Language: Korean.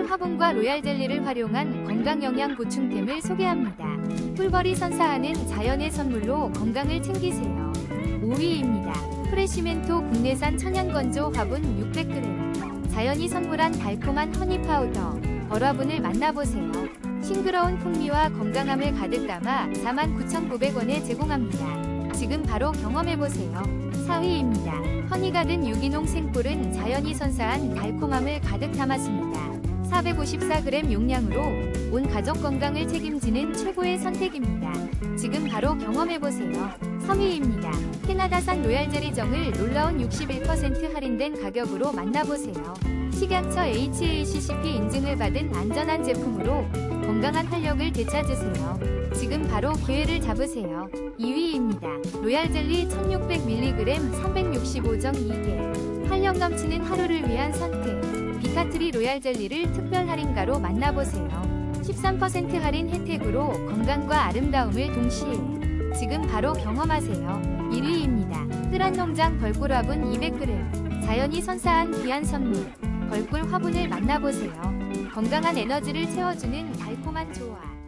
꿀벌 화분과 로얄 젤리를 활용한 건강 영양 보충템을 소개합니다. 꿀벌이 선사하는 자연의 선물로 건강을 챙기세요. 5위입니다. 프레시멘토 국내산 천연 건조 화분 600g. 자연이 선물한 달콤한 허니 파우더. 벌 화분을 만나보세요. 싱그러운 풍미와 건강함을 가득 담아 49,900원에 제공합니다. 지금 바로 경험해보세요. 4위입니다. 허니가든 유기농 생꿀은 자연이 선사한 달콤함을 가득 담았습니다. 454g 용량으로 온 가족 건강을 책임지는 최고의 선택입니다. 지금 바로 경험해보세요. 3위입니다. 캐나다산 로얄제리정을 놀라운 61% 할인된 가격으로 만나보세요. 식약처 HACCP 인증을 받은 안전한 제품으로 건강한 활력을 되찾으세요. 지금 바로 기회를 잡으세요. 2위입니다. 로얄젤리 1600mg 365정 2개. 활력 넘치는 하루를 위한 선택. 비타트리 로얄 젤리를 특별 할인가로 만나보세요. 13% 할인 혜택으로 건강과 아름다움을 동시에 지금 바로 경험하세요. 1위입니다. 뜨란 농장 벌꿀 화분 200g. 자연이 선사한 귀한 선물. 벌꿀 화분을 만나보세요. 건강한 에너지를 채워주는 달콤한 조화.